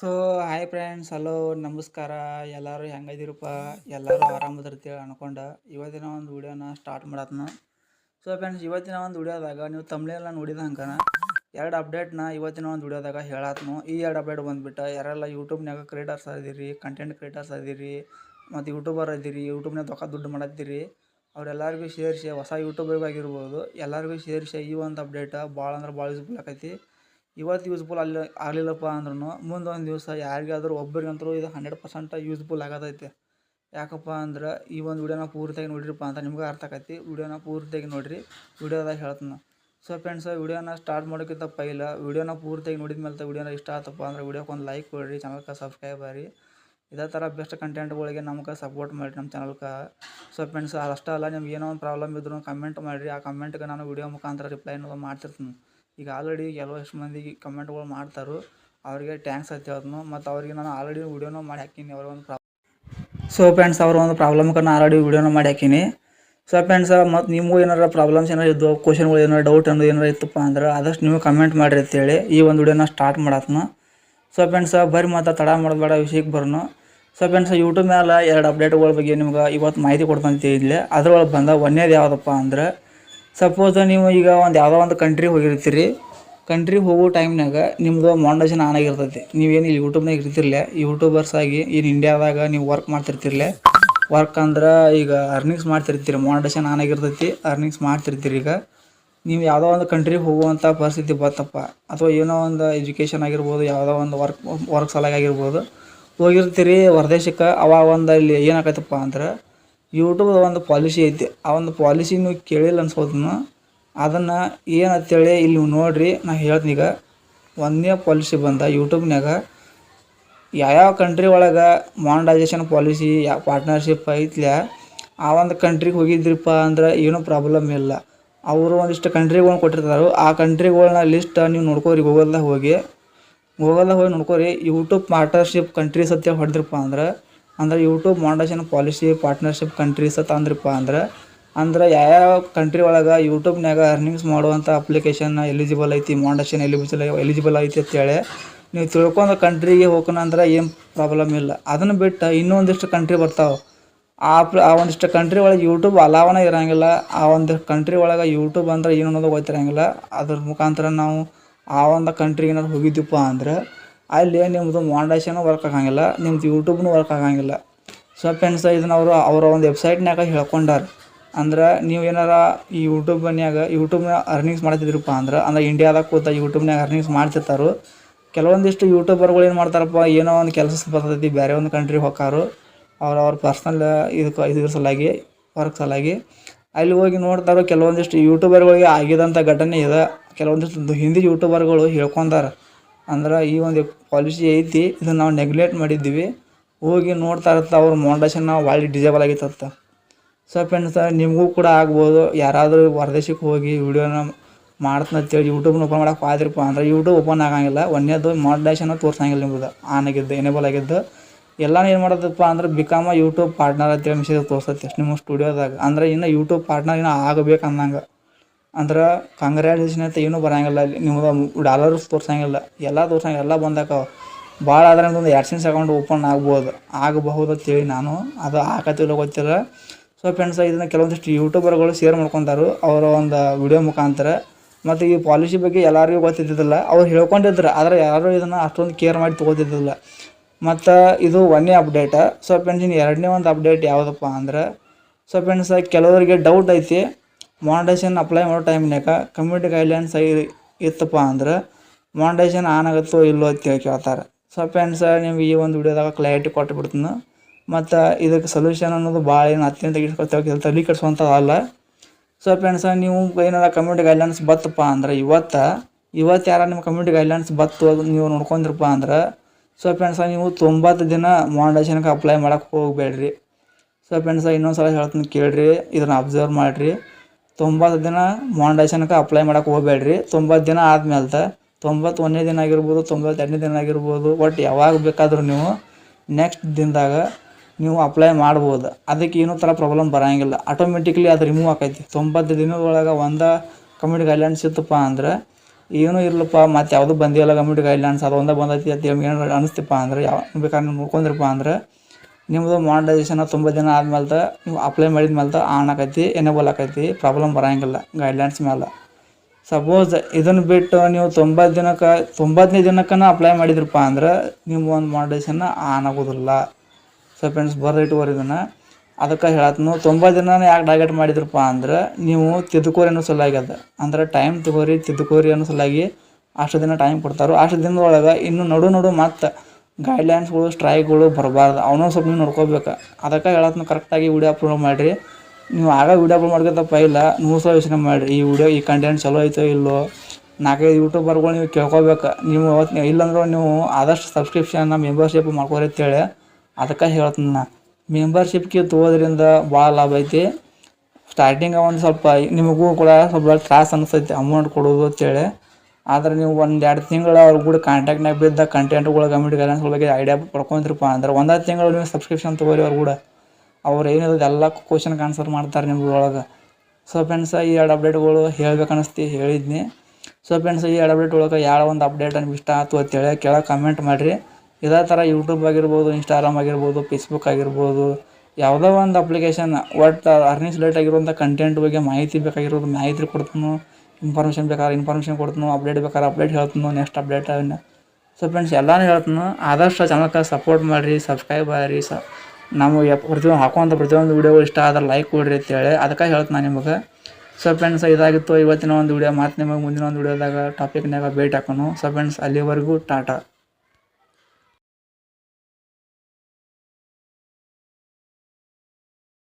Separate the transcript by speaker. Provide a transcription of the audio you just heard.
Speaker 1: So hi friends hello ನಮಸ್ಕಾರ. ಎಲ್ಲರೂ ಹೆಂಗದಿರಪ್ಪ? ಎಲ್ಲರೂ ಆರಾಮದಿರ್ತೀವಿ ಅನ್ಕೊಂಡು. ಇವತ್ತಿನ ಒಂದು ವಿಡಿಯೋನ ಸ್ಟಾರ್ಟ್ ಮಾಡತ್ನ. ಸೊ ಫ್ರೆಂಡ್ಸ್ ಇವತ್ತಿನ ಒಂದು ವಿಡಿಯೋದಾಗ ನೀವು ತಮಿಳೆಲ್ಲ ನೋಡಿದ ಹಂಗನ ಎರಡು ಅಪ್ಡೇಟ್ನ ಇವತ್ತಿನ ಒಂದು ವಿಡಿಯೋದಾಗ ಹೇಳತ್ನು. ಈ ಎರಡು ಅಪ್ಡೇಟ್ ಬಂದ್ಬಿಟ್ಟು, ಯಾರೆಲ್ಲ ಯೂಟ್ಯೂಬ್ನಾಗ ಕ್ರಿಯೇಟರ್ಸ್ ಆದಿರಿ ಕಂಟೆಂಟ್ ಕ್ರಿಯೇಟರ್ಸ್ ಆದಿರಿ ಮತ್ತು ಯೂಟ್ಯೂಬರ್ ಇದ್ದೀರಿ ಯೂಟ್ಯೂಬ್ನಾಗ ದೊಕ್ಕ ದುಡ್ಡು ಮಾಡತ್ತೀರಿ, ಅವ್ರೆಲ್ಲರಿಗೂ ಸೇರಿಸಿ ಹೊಸ ಯೂಟ್ಯೂಬರ್ಗೆ ಆಗಿರ್ಬೋದು ಎಲ್ಲರಿಗೂ ಸೇರಿಸಿ ಈ ಒಂದು ಅಪ್ಡೇಟ್ ಭಾಳ ಅಂದ್ರೆ ಭಾಳ ಯೂಸ್ಫುಲ್ ಆಕೈತಿ. ಇವತ್ತು ಯೂಸ್ಫುಲ್ ಅಲ್ಲಿ ಆಗಲಿಲ್ಲಪ್ಪ ಅಂದ್ರೂ ಮುಂದೊಂದು ದಿವಸ ಯಾರಿಗಾದ್ರೂ ಒಬ್ಬರಿಗಂತರೂ ಇದು ಹಂಡ್ರೆಡ್ ಪರ್ಸೆಂಟ್ ಯೂಸ್ಫುಲ್ ಆಗತೈತೆ. ಯಾಕಪ್ಪ ಅಂದ್ರೆ ಈ ಒಂದು ವಿಡಿಯೋನ ಪೂರ್ತಿಯಾಗಿ ನೋಡಿರಪ್ಪ ಅಂತ ನಿಮ್ಗೆ ಅರ್ಥ ಆಕೈತಿ. ವಿಡಿಯೋನ ಪೂರ್ತಿಯಾಗಿ ನೋಡಿರಿ, ವಿಡಿಯೋದಾಗ ಹೇಳ್ತೀನಿ. ಸೊ ಫ್ರೆಂಡ್ಸ್ ವಿಡಿಯೋನ ಸ್ಟಾರ್ಟ್ ಮಾಡೋಕ್ಕಿಂತ ಪೈಲ ವಿಡಿಯೋನ ಪೂರ್ತಿಯಾಗಿ ನೋಡಿದ ಮೇಲೆ ವಿಡಿಯೋನ ಇಷ್ಟ ಆಯ್ತಪ್ಪ ಅಂದ್ರೆ ವಿಡಿಯೋಕ್ಕೆ ಒಂದು ಲೈಕ್ ಕೊಡಿರಿ ಚಾನಲ್ಗೆ ಸಬ್ಸ್ಕ್ರೈಬ್ ಆಗಿರಿ. ಇದೇ ಥರ ಬೆಸ್ಟ್ ಕಂಟೆಂಟ್ಗಳಿಗೆ ನಮ್ಗೆ ಸಪೋರ್ಟ್ ಮಾಡಿರಿ ನಮ್ಮ ಚಾನಲ್ಗೆ ಸೊ ಫ್ರೆಂಡ್ಸ್ ಅಷ್ಟೇ ಅಲ್ಲ, ನಿಮ್ಗೆ ಏನೋ ಒಂದು ಪ್ರಾಬ್ಲಮ್ ಇದ್ರೂ ಕಮೆಂಟ್ ಮಾಡಿರಿ. ಆ ಕಮೆಂಟ್ಗೆ ನಾನು ವಿಡಿಯೋ ಮುಖಾಂತರ ರಿಪ್ಲೈ ಮಾಡ್ತಿರ್ತೀನಿ. ಈಗ ಆಲ್ರೆಡಿ ಕೆಲವಷ್ಟು ಮಂದಿಗೆ ಕಮೆಂಟ್ಗಳು ಮಾಡ್ತಾರೆ. ಅವರಿಗೆ ಟ್ಯಾಂಕ್ಸ್ ಅಂತ ಹೇಳ್ತೀನಿ ಮತ್ತು ಅವ್ರಿಗೆ ನಾನು ಆಲ್ರೆಡಿ ವೀಡಿಯೋನೂ ಮಾಡಿ ಹಾಕೀನಿ. ಅವ್ರ ಒಂದು ಪ್ರಾಬ್ಲಮ್ ಸೊ ಫ್ರೆಂಡ್ಸ್ ಅವ್ರ ಒಂದು ಪ್ರಾಬ್ಲಮ್ಗೆ ನಾನು ಆಲ್ರೆಡಿ ವೀಡಿಯೋನೂ ಮಾಡಿ ಹಾಕೀನಿ. ಸೊ ಫ್ರೆಂಡ್ಸ್ ಮತ್ತು ನಿಮಗೂ ಏನಾರ ಪ್ರಾಬ್ಲಮ್ಸ್ ಏನಾರು ಇದ್ದು ಕ್ವಶನ್ಗಳು ಏನಾರು ಡೌಟ್ ಅನ್ನೋದು ಏನಾರು ಇತ್ತಪ್ಪ ಅಂದ್ರೆ ಆದಷ್ಟು ನೀವು ಕಮೆಂಟ್ ಮಾಡಿರಿ ಅಂತೇಳಿ ಈ ಒಂದು ವಿಡಿಯೋನ ಸ್ಟಾರ್ಟ್ ಮಾಡತ್ನ. ಸೊ ಫ್ರೆಂಡ್ಸ್ ಬರ್ರಿ ಮತ್ತು ತಡ ಮಾಡಬೇಡ ವಿಷಯಕ್ಕೆ ಬರೋನು. ಸೊ ಫ್ರೆಂಡ್ಸ್ ಯೂಟ್ಯೂಬ್ ಮೇಲೆ ಎರಡು ಅಪ್ಡೇಟ್ಗಳ ಬಗ್ಗೆ ನಿಮ್ಗೆ ಇವತ್ತು ಮಾಹಿತಿ ಕೊಡ್ತಂತ ಇಲ್ಲಿ ಅದ್ರೊಳಗೆ ಬಂದ ಒಂದೇದು ಯಾವುದಪ್ಪ ಅಂದ್ರೆ ಸಪೋಸ್ ನೀವು ಈಗ ಒಂದು ಯಾವುದೋ ಒಂದು ಕಂಟ್ರಿ ಹೋಗಿರ್ತೀರಿ. ಕಂಟ್ರಿ ಹೋಗೋ ಟೈಮ್ನಾಗ ನಿಮ್ಮದು ಮೊಂಡೇಶನ್ ಆನ್ ಆಗಿರ್ತೈತಿ. ನೀವೇನು ಇಲ್ಲಿ ಯೂಟ್ಯೂಬ್ನಾಗ ಇರ್ತಿರ್ಲ ಯೂಟ್ಯೂಬರ್ಸ್ ಆಗಿ ಏನು ಇಂಡಿಯಾದಾಗ ನೀವು ವರ್ಕ್ ಮಾಡ್ತಿರ್ತಿರ್ಲೆ ವರ್ಕ್ ಅಂದ್ರೆ ಈಗ ಅರ್ನಿಂಗ್ಸ್ ಮಾಡ್ತಿರ್ತೀರಿ. ಮೊಂಡೇಶನ್ ಆನ್ ಆಗಿರ್ತೈತಿ. ಅರ್ನಿಂಗ್ಸ್ ಮಾಡ್ತಿರ್ತೀರಿ ಈಗ. ನೀವು ಯಾವುದೋ ಒಂದು ಕಂಟ್ರಿಗೆ ಹೋಗುವಂಥ ಪರಿಸ್ಥಿತಿ ಬತ್ತಪ್ಪ ಅಥವಾ ಏನೋ ಒಂದು ಎಜುಕೇಷನ್ ಆಗಿರ್ಬೋದು, ಯಾವುದೋ ಒಂದು ವರ್ಕ್ ವರ್ಕ್ ಸಲಾಗಿ ಆಗಿರ್ಬೋದು. ಹೋಗಿರ್ತೀರಿ ಹೊರದೇಶಕ್ಕೆ ಅವಾಗ ಒಂದು ಇಲ್ಲಿ ಏನಾಗತ್ತಪ್ಪ ಅಂದ್ರೆ ಯೂಟ್ಯೂಬ್ ಒಂದು ಪಾಲಿಸಿ ಐತಿ. ಆ ಒಂದು ಪಾಲಿಸಿ ನೀವು ಕೇಳಿಲ್ಲ ಅನ್ಸೋದನ್ನು ಅದನ್ನು ಏನು ಅಂತೇಳಿ ಇಲ್ಲಿ ನೀವು ನೋಡಿರಿ, ನಾ ಹೇಳ್ತೀನಿ ಈಗ. ಒಂದನೇ ಪಾಲಿಸಿ ಬಂದ ಯೂಟ್ಯೂಬ್ನಾಗ ಯಾವ್ಯಾವ ಕಂಟ್ರಿ ಒಳಗೆ ಮಾನಿಟೈಸೇಷನ್ ಪಾಲಿಸಿ ಯಾವ ಪಾರ್ಟ್ನರ್ಶಿಪ್ ಐತ್ಲ್ಯಾ ಆ ಒಂದು ಕಂಟ್ರಿಗೆ ಹೋಗಿದ್ರಿಪ್ಪ ಅಂದ್ರೆ ಏನೂ ಪ್ರಾಬ್ಲಮ್ ಇಲ್ಲ. ಅವರು ಒಂದಿಷ್ಟು ಕಂಟ್ರಿಗಳನ್ನ ಕೊಟ್ಟಿರ್ತಾರೆ. ಆ ಕಂಟ್ರಿಗಳನ್ನ ಲಿಸ್ಟ್ ನೀವು ನೋಡ್ಕೋರಿ ಗೂಗಲ್ದಾಗ ಹೋಗಿ. ಗೂಗಲ್ದಾಗ ಹೋಗಿ ನೋಡ್ಕೋರಿ ಯೂಟ್ಯೂಬ್ ಪಾರ್ಟ್ನರ್ಶಿಪ್ ಕಂಟ್ರೀಸ್ ಅಂತ ಹೊಡೆದ್ರಪ್ಪ ಅಂದ್ರೆ ಅಂದ್ರೆ YouTube monetization policy partnership countries ಅಂತ ಅಂದ್ರಪ್ಪ ಅಂದ್ರೆ ಅಂದ್ರೆ ಯಾವ್ಯಾವ ಕಂಟ್ರಿ ಒಳಗೆ ಯೂಟ್ಯೂಬ್ನಾಗ ಅರ್ನಿಂಗ್ಸ್ ಮಾಡುವಂಥ ಅಪ್ಲಿಕೇಶನ್ ಎಲಿಜಿಬಲ್ ಐತಿ ಮಾಂಡೇಶನ್ ಎಲಿಜಿಬಲ್ ಎಲಿಜಿಬಲ್ ಐತಿ ಅಂತೇಳಿ ನೀವು ತಿಳ್ಕೊಂಡು ಕಂಟ್ರಿಗೆ ಹೋಗೋಣ ಅಂದ್ರೆ ಏನು ಪ್ರಾಬ್ಲಮ್ ಇಲ್ಲ. ಅದನ್ನು ಬಿಟ್ಟು ಇನ್ನೊಂದಿಷ್ಟು ಕಂಟ್ರಿ ಬರ್ತಾವೆ. ಆ ಆ ಒಂದಿಷ್ಟು ಕಂಟ್ರಿ ಒಳಗೆ ಯೂಟ್ಯೂಬ್ ಅಲಾವನ ಇರೋಂಗಿಲ್ಲ, ಆ ಒಂದು ಕಂಟ್ರಿ ಒಳಗೆ ಯೂಟ್ಯೂಬ್ ಅಂದ್ರೆ ಏನು ಅನ್ನೋದು ಗೊತ್ತಿರೋಂಗಿಲ್ಲ. ಅದ್ರ ಮುಖಾಂತರ ನಾವು ಆ ಒಂದು ಕಂಟ್ರಿಗೆ ಏನಾದ್ರು ಹೋಗಿದ್ದೀವಪ್ಪ ಅಂದ್ರೆ ಅಲ್ಲಿ ನಿಮ್ಮದು ಮಾಂಡೇಶನೂ ವರ್ಕ್ ಆಗಂಗಿಲ್ಲ, ನಿಮ್ದು ಯೂಟ್ಯೂಬ್ನು ವರ್ಕ್ ಆಗಂಗಿಲ್ಲ. ಸೊ ಫ್ರೆಂಡ್ಸ್ ಇದನ್ನ ಅವರು ಅವರ ಒಂದು ವೆಬ್ಸೈಟ್ನಾಗ ಹೇಳ್ಕೊಂಡಾರ. ಅಂದ್ರೆ ನೀವು ಏನಾರ ಈ ಯೂಟ್ಯೂಬ್ನ್ಯಾಗ ಯೂಟ್ಯೂಬ್ನ ಅರ್ನಿಂಗ್ಸ್ ಮಾಡ್ತಿದ್ರಪ್ಪ ಅಂದ್ರೆ ಅಂದ್ರೆ ಇಂಡಿಯಾದಾಗ ಕೂತ ಯೂಟ್ಯೂಬ್ನಾಗ ಅರ್ನಿಂಗ್ಸ್ ಮಾಡ್ತಿರ್ತಾರೋ. ಕೆಲವೊಂದಿಷ್ಟು ಯೂಟ್ಯೂಬರ್ಗಳು ಏನು ಮಾಡ್ತಾರಪ್ಪ, ಏನೋ ಒಂದು ಕೆಲಸ ಬರ್ತೈತಿ ಬೇರೆ ಒಂದು ಕಂಟ್ರಿಗೆ ಹೋಗಾರು ಅವ್ರ ಅವ್ರ ಪರ್ಸ್ನಲ್ ಇದಕ್ಕೆ ಇದ್ರ ಸಲಾಗಿ ವರ್ಕ್ ಸಲುವಾಗಿ ಅಲ್ಲಿ ಹೋಗಿ ನೋಡ್ತಾರೋ, ಕೆಲವೊಂದಿಷ್ಟು ಯೂಟ್ಯೂಬರ್ಗಳಿಗೆ ಆಗಿದಂಥ ಘಟನೆ ಇದೆ. ಕೆಲವೊಂದಿಷ್ಟು ಹಿಂದಿ ಯೂಟ್ಯೂಬರ್ಗಳು ಹೇಳ್ಕೊಂಡಾರ. ಅಂದ್ರೆ ಈ ಒಂದು ಪಾಲಿಸಿ ಐತಿ, ಇದನ್ನು ನಾವು ನೆಗ್ಲೆಕ್ಟ್ ಮಾಡಿದ್ದೀವಿ. ಹೋಗಿ ನೋಡ್ತಾ ಇರ್ತಾ ಅವ್ರ ಮೌಂಡೇಶನ್ ನಾವು ಭಾಳ ಡಿಸೇಬಲ್ ಆಗಿತ್ತಂತ. ಸೊ ಫ್ರೆಂಡ್ಸ್ ನಿಮಗೂ ಕೂಡ ಆಗ್ಬೋದು. ಯಾರಾದರೂ ಹೊರದೇಶಕ್ಕೆ ಹೋಗಿ ವಿಡಿಯೋನ ಮಾಡ್ತಂತೇಳಿ ಯೂಟ್ಯೂಬ್ನ ಓಪನ್ ಮಾಡಕ್ಕೆ ಆದ್ರಪ್ಪ ಅಂದ್ರೆ ಯೂಟ್ಯೂಬ್ ಓಪನ್ ಆಗಂಗಿಲ್ಲ. ಒಂದೇದು ಮೌಂಡೇಶನ್ ತೋರ್ಸಂಗಿಲ್ಲ ನಿಮ್ದು. ಆನ್ ಆಗಿದ್ದು ಎನೇಬಲ್ ಆಗಿದ್ದು. ಎಲ್ಲಾನು ಏನು ಮಾಡೋದಪ್ಪ ಅಂದ್ರೆ ಬಿಕಾಮ ಯೂಟ್ಯೂಬ್ ಪಾರ್ಟ್ನರ್ ಅಂತೇಳಿ ಮೆಸೇಜ್ ತೋರ್ಸತ್ತೆ ನಿಮ್ಮ ಸ್ಟುಡಿಯೋದಾಗ ಅಂದ್ರೆ ಇನ್ನು ಯೂಟ್ಯೂಬ್ ಪಾರ್ಟ್ನರ್ ಇನ್ನೂ ಆಗಬೇಕು ಅನ್ನಂಗೆ. ಅಂದ್ರೆ ಕಂಗ್ರ್ಯಾಚುಲೇಷನ್ ಅಂತ ಏನೂ ಬರಂಗಿಲ್ಲ. ಅಲ್ಲಿ ಡಾಲರ್ ತೋರ್ಸಂಗಿಲ್ಲ. ಎಲ್ಲ ತೋರ್ಸಂಗಿಲ್ಲ. ಎಲ್ಲ ಬಂದಾಕವ ಭಾಳ ಆದ್ರೆ ಒಂದು ಎರಡು ಅಕೌಂಟ್ ಓಪನ್ ಆಗ್ಬೋದು. ಆಗಬಹುದು ಅಂತೇಳಿ ನಾನು. ಅದು ಆಗತ್ತಿಲ್ಲ ಗೊತ್ತಿಲ್ಲ. ಸೊ ಫ್ರೆಂಡ್ಸ್ ಇದನ್ನು ಕೆಲವೊಂದಿಷ್ಟು ಯೂಟ್ಯೂಬರ್ಗಳು ಶೇರ್ ಮಾಡ್ಕೊತಾರು ಅವರ ಒಂದು ವಿಡಿಯೋ ಮುಖಾಂತರ. ಮತ್ತು ಈ ಪಾಲಿಸಿ ಬಗ್ಗೆ ಎಲ್ಲರಿಗೂ ಗೊತ್ತಿದ್ದಿಲ್ಲ ಅವ್ರು ಹೇಳ್ಕೊಂಡಿದ್ರು. ಆದರೆ ಯಾರೂ ಇದನ್ನು ಅಷ್ಟೊಂದು ಕೇರ್ ಮಾಡಿ ತೊಗೋತಿದ್ದಿಲ್ಲ ಮತ್ತು ಇದು ಒನ್ನೇ ಅಪ್ಡೇಟ ಸೊ ಫ್ರೆಂಡ್ಸ್ ಇನ್ನು ಎರಡನೇ ಒಂದು ಅಪ್ಡೇಟ್ ಯಾವುದಪ್ಪ ಅಂದ್ರೆ ಸೊ ಫ್ರೆಂಡ್ಸ್ ಕೆಲವರಿಗೆ ಡೌಟ್ ಐತಿ. ಮಾನಿಟೈಸೇಷನ್ ಅಪ್ಲೈ ಮಾಡೋ ಟೈಮ್ನಾಗ ಕಮ್ಯುನಿಟಿ ಗೈಡ್ಲೈನ್ಸ್ ಇತ್ತಪ್ಪ ಅಂದ್ರೆ ಮಾನಿಟೈಸೇಷನ್ ಆನ್ ಆಗುತ್ತೋ ಇಲ್ಲೋ ಅಂತೇಳಿ ಕೇಳ್ತಾರೆ. ಸೊ ಫ್ರೆಂಡ್ಸ್ ನಿಮ್ಗೆ ಈ ಒಂದು ವಿಡಿಯೋದಾಗ ಕ್ಲಾರಿಟಿ ಕೊಟ್ಟು ಬಿಡ್ತೀನಿ. ಮತ್ತು ಇದಕ್ಕೆ ಸೊಲ್ಯೂಷನ್ ಅನ್ನೋದು ಭಾಳ ಏನು ಅತ್ಯಂತ ತೆಗಿಸ್ಕೊತೇವೆ ತಲೆ ಕೆಡ್ಸುವಂಥದ್ದು ಅಲ್ಲ. ಸೊ ಫ್ರೆಂಡ್ಸ್ ನೀವು ಏನಾರ ಕಮ್ಯುನಿಟಿ ಗೈಡ್ಲೈನ್ಸ್ ಬತ್ತಪ್ಪ ಅಂದ್ರೆ ಇವತ್ತು ಇವತ್ತು ಯಾರ ನಿಮ್ಮ ಕಮ್ಯುನಿಟಿ ಗೈಡ್ಲೈನ್ಸ್ ಬತ್ತು ಅದು ನೀವು ನೋಡ್ಕೊಂಡಿರಪ್ಪ ಅಂದ್ರೆ ಸೊ ಫ್ರೆಂಡ್ಸ ನೀವು ತೊಂಬತ್ತು ದಿನ ಮಾನಿಟೈಸೇಷನ್ಗೆ ಅಪ್ಲೈ ಮಾಡಕ್ಕೆ ಹೋಗಬೇಡ್ರಿ. ಸೊ ಫ್ರೆಂಡ್ಸ ಇನ್ನೊಂದು ಸಲ ಹೇಳ್ತೀನಿ ಕೇಳಿರಿ, ಇದನ್ನು ಅಬ್ಸರ್ವ್ ಮಾಡಿರಿ. ತೊಂಬತ್ತು ದಿನ ಮಾನಿಟೈಸೇಷನ್ಗೆ ಅಪ್ಲೈ ಮಾಡಕ್ಕೆ ಹೋಗ್ಬೇಡ್ರಿ. ತೊಂಬತ್ತು ದಿನ ಆದ್ಮೇಲೆ ತೊಂಬತ್ತೊಂದನೇ ದಿನ ಆಗಿರ್ಬೋದು, ತೊಂಬತ್ತೆರಡನೇ ದಿನ ಆಗಿರ್ಬೋದು ಒಟ್ಟು ಯಾವಾಗ ಬೇಕಾದರೂ ನೀವು ನೆಕ್ಸ್ಟ್ ದಿನದಾಗ ನೀವು ಅಪ್ಲೈ ಮಾಡ್ಬೋದು. ಅದಕ್ಕೆ ಏನೂ ಥರ ಪ್ರಾಬ್ಲಮ್ ಬರೋಂಗಿಲ್ಲ. ಆಟೋಮೆಟಿಕ್ಲಿ ಅದು ರಿಮೂವ್ ಆಕೈತಿ. ತೊಂಬತ್ತು ದಿನದೊಳಗೆ ಒಂದು ಕಮ್ಯೂನಿಟಿ ಗೈಡ್ಲೈನ್ಸ್ ಇತ್ತಪ್ಪ ಅಂದ್ರೆ, ಏನೂ ಇರ್ಲಪ್ಪ, ಮತ್ತು ಯಾವುದು ಬಂದಿಲ್ಲ ಕಮ್ಯೂನಿಟಿ ಗೈಡ್ಲೈನ್ಸ್ ಅದು ಒಂದೇ ಬಂದೈತಿ ಅಂತ ಹೇಳಿ ಅನಿಸ್ತಪ್ಪ ಅಂದ್ರೆ, ಯಾವ ಬೇಕಾದ್ರೆ ನೋಡ್ಕೊಂಡ್ರಪ್ಪ ಅಂದ್ರೆ ನಿಮ್ಮದು ಮಾಡಲೈಸೇಷನ್ ತುಂಬ ದಿನ ಆದ್ಮೇಲೆ ನೀವು ಅಪ್ಲೈ ಮಾಡಿದ ಮೇಲೆ ಆನ್ ಆಕೈತಿ ಎನೇಬಲ್ ಆಕೈತಿ ಪ್ರಾಬ್ಲಮ್ ಬರೋಂಗಿಲ್ಲ ಗೈಡ್ಲೈನ್ಸ್ ಮೇಲೆ ಸಪೋಸ್ ಇದನ್ನು ಬಿಟ್ಟು ನೀವು ತೊಂಬತ್ತು ದಿನಕ್ಕೆ ತೊಂಬತ್ತನೇ ದಿನಕ್ಕನ ಅಪ್ಲೈ ಮಾಡಿದ್ರಪ್ಪ ಅಂದ್ರೆ ನಿಮ್ಮ ಒಂದು ಮಾಡಲೈಸೇಷನ್ ಆನ್ ಆಗೋದಿಲ್ಲ. ಸೊ ಫ್ರೆಂಡ್ಸ್ ಬರ್ದಿಟ್ಟುವರೆ ಇದನ್ನು. ಅದಕ್ಕೆ ಹೇಳತ್ನು ತೊಂಬತ್ತು ದಿನ ಯಾಕೆ ಟಾರ್ಗೆಟ್ ಮಾಡಿದ್ರಪ್ಪ ಅಂದ್ರೆ ನೀವು ತಿದ್ದುಕೋರಿ ಅನ್ನೋ ಸಲುವಾಗಿ ಅದು. ಅಂದ್ರೆ ಟೈಮ್ ತಗೋರಿ, ತಿದ್ದುಕೋರಿ ಅನ್ನೋ ಸಲುವಾಗಿ ಅಷ್ಟು ದಿನ ಟೈಮ್ ಕೊಡ್ತಾರೋ, ಅಷ್ಟು ದಿನದೊಳಗೆ ಇನ್ನು ನಡು ನಡು ಮತ್ತು ಗೈಡ್ಲೈನ್ಸ್ಗಳು ಸ್ಟ್ರೈಕ್ಗಳು ಬರಬಾರ್ದು. ಅವನು ಸ್ವಲ್ಪ ನೀವು ನೋಡ್ಕೋಬೇಕು. ಅದಕ್ಕೆ ಹೇಳತ್ನ ಕರೆಕ್ಟಾಗಿ ವಿಡಿಯೋ ಅಪ್ಲೋಡ್ ಮಾಡಿರಿ. ನೀವು ಆಗ ವಿಡಿಯೋ ಅಪ್ಲೋಡ್ ಮಾಡ್ಕೊತಪ್ಪ ಇಲ್ಲ, ನೂರು ಸಲ ಯೋಚನೆ ಮಾಡಿರಿ. ಈ ವಿಡಿಯೋ ಈ ಕಂಟೆಂಟ್ ಚಲೋ ಐತೋ ಇಲ್ಲೋ? ನಾಲ್ಕೈದು ಯೂಟ್ಯೂಬರ್ಗಳು ನೀವು ಕೇಳ್ಕೊಬೇಕು. ನೀವು ಅವತ್ತು ಇಲ್ಲಾಂದ್ರೆ ನೀವು ಆದಷ್ಟು ಸಬ್ಸ್ಕ್ರಿಪ್ಷನ್ನ ಮೆಂಬರ್ಶಿಪ್ ಮಾಡ್ಕೊರಿ ಅಂತೇಳಿ ಅದಕ್ಕೆ ಹೇಳ್ತೀನಿ ನಾನು ಮೆಂಬರ್ಶಿಪ್ಗೆ ತೊಗೋದ್ರಿಂದ ಭಾಳ ಲಾಭ ಐತಿ. ಸ್ಟಾರ್ಟಿಂಗ್ ಒಂದು ಸ್ವಲ್ಪ, ನಿಮಗೂ ಕೂಡ ಸ್ವಲ್ಪ ತ್ರಾಸ ಅನಿಸ್ತೈತಿ ಅಮೌಂಟ್ ಕೊಡೋದು ಅಂತೇಳಿ ಆದ್ರೆ ನೀವು ಒಂದು ಎರಡು ತಿಂಗಳು ಅವ್ರ ಕೂಡ ಕಾಂಟ್ಯಾಕ್ಟ್ನಾಗ ಬಿದ್ದ ಕಂಟೆಂಟ್ಗಳು ಕಮಿಟಿ ಗಳನ್ನ ಬಗ್ಗೆ ಐಡಿಯಾ ಪಡ್ಕೊಂತಿರಪ್ಪ ಅಂದ್ರೆ ಒಂದೇ ತಿಂಗಳು ನೀವು ಸಬ್ಸ್ಕ್ರಿಪ್ಷನ್ ತಗೋರಿ ಅವ್ರು ಕೂಡ. ಅವ್ರು ಏನಿದೆ ಎಲ್ಲ ಕ್ವಶನ್ಗೆ ಆನ್ಸರ್ ಮಾಡ್ತಾರೆ ನಿಮ್ಗೆ ಒಳಗೆ ಸೊ ಫ್ರೆಂಡ್ಸ್ ಈ ಎರಡು ಅಪ್ಡೇಟ್ಗಳು ಹೇಳ್ಬೇಕು ಅನಿಸ್ತಿ ಹೇಳಿದ್ನಿ. ಸೊ ಫ್ರೆಂಡ್ಸ್ ಈ ಎರಡು ಅಪ್ಡೇಟ್ ಒಳಗೆ ಯಾವ ಒಂದು ಅಪ್ಡೇಟ್ ನಿಮ್ಗೆ ಇಷ್ಟ ಆಯ್ತು ಅಂತೇಳಿ ಕೆಳಗೆ ಕಮೆಂಟ್ ಮಾಡಿರಿ. ಇದೇ ಥರ ಯೂಟ್ಯೂಬ್ ಆಗಿರ್ಬೋದು ಇನ್ಸ್ಟಾಗ್ರಾಮ್ ಆಗಿರ್ಬೋದು ಫೇಸ್ಬುಕ್ ಆಗಿರ್ಬೋದು, ಯಾವುದೋ ಒಂದು ಅಪ್ಲಿಕೇಶನ್ ಒಟ್ಟು ಅರ್ನಿಂಗ್ಸ್ ಲೇಟ್ ಆಗಿರುವಂಥ ಕಂಟೆಂಟ್ ಬಗ್ಗೆ ಮಾಹಿತಿ ಬೇಕಾಗಿರೋದು ಮಾಹಿತಿ ಕೊಡ್ತೀನಿ. ಇನ್ಫಾರ್ಮೇಷನ್ ಬೇಕಾದ್ರೆ ಇನ್ಫಾರ್ಮೇಷನ್ ಕೊಡ್ತೀನಿ ಅಪ್ಡೇಟ್ ಬೇಕಾದ್ರೆ ಅಪ್ಡೇಟ್ ಹೇಳ್ತೀನಿ ನೆಕ್ಸ್ಟ್ ಅಪ್ಡೇಟ್ ಸೊ ಫ್ರೆಂಡ್ಸ್ ಎಲ್ಲಾನು ಹೇಳ್ತೀನಿ, ಆದಷ್ಟು ಚಾನಲ್ಗೆ ಸಪೋರ್ಟ್ ಮಾಡಿರಿ ಸಬ್ಸ್ಕ್ರೈಬ್ ಆಗಿರಿ ಸ ನಮಗೆ ಪ್ರತಿಯೊಂದು ಹಾಕುವಂಥ ಪ್ರತಿಯೊಂದು ವೀಡಿಯೋಗಳು ಇಷ್ಟ ಆದ್ರೆ ಲೈಕ್ ಕೊಡ್ರಿ ಅಂತೇಳಿ ಅದಕ್ಕೆ ಹೇಳ್ತೀನಿ ನಾನು ನಿಮಗೆ. ಸೊ ಫ್ರೆಂಡ್ಸ್ ಇದಾಗಿತ್ತು ಇವತ್ತಿನ ಒಂದು ವೀಡಿಯೋ ಮತ್ತು ನಿಮಗೆ ಮುಂದಿನ ಒಂದು ವೀಡಿಯೋದಾಗ ಟಾಪಿಕ್ನಾಗ ಭೇಟಿ ಹಾಕೋಣ. ಸೊ ಫ್ರೆಂಡ್ಸ್ ಅಲ್ಲಿವರೆಗೂ ಟಾಟಾ.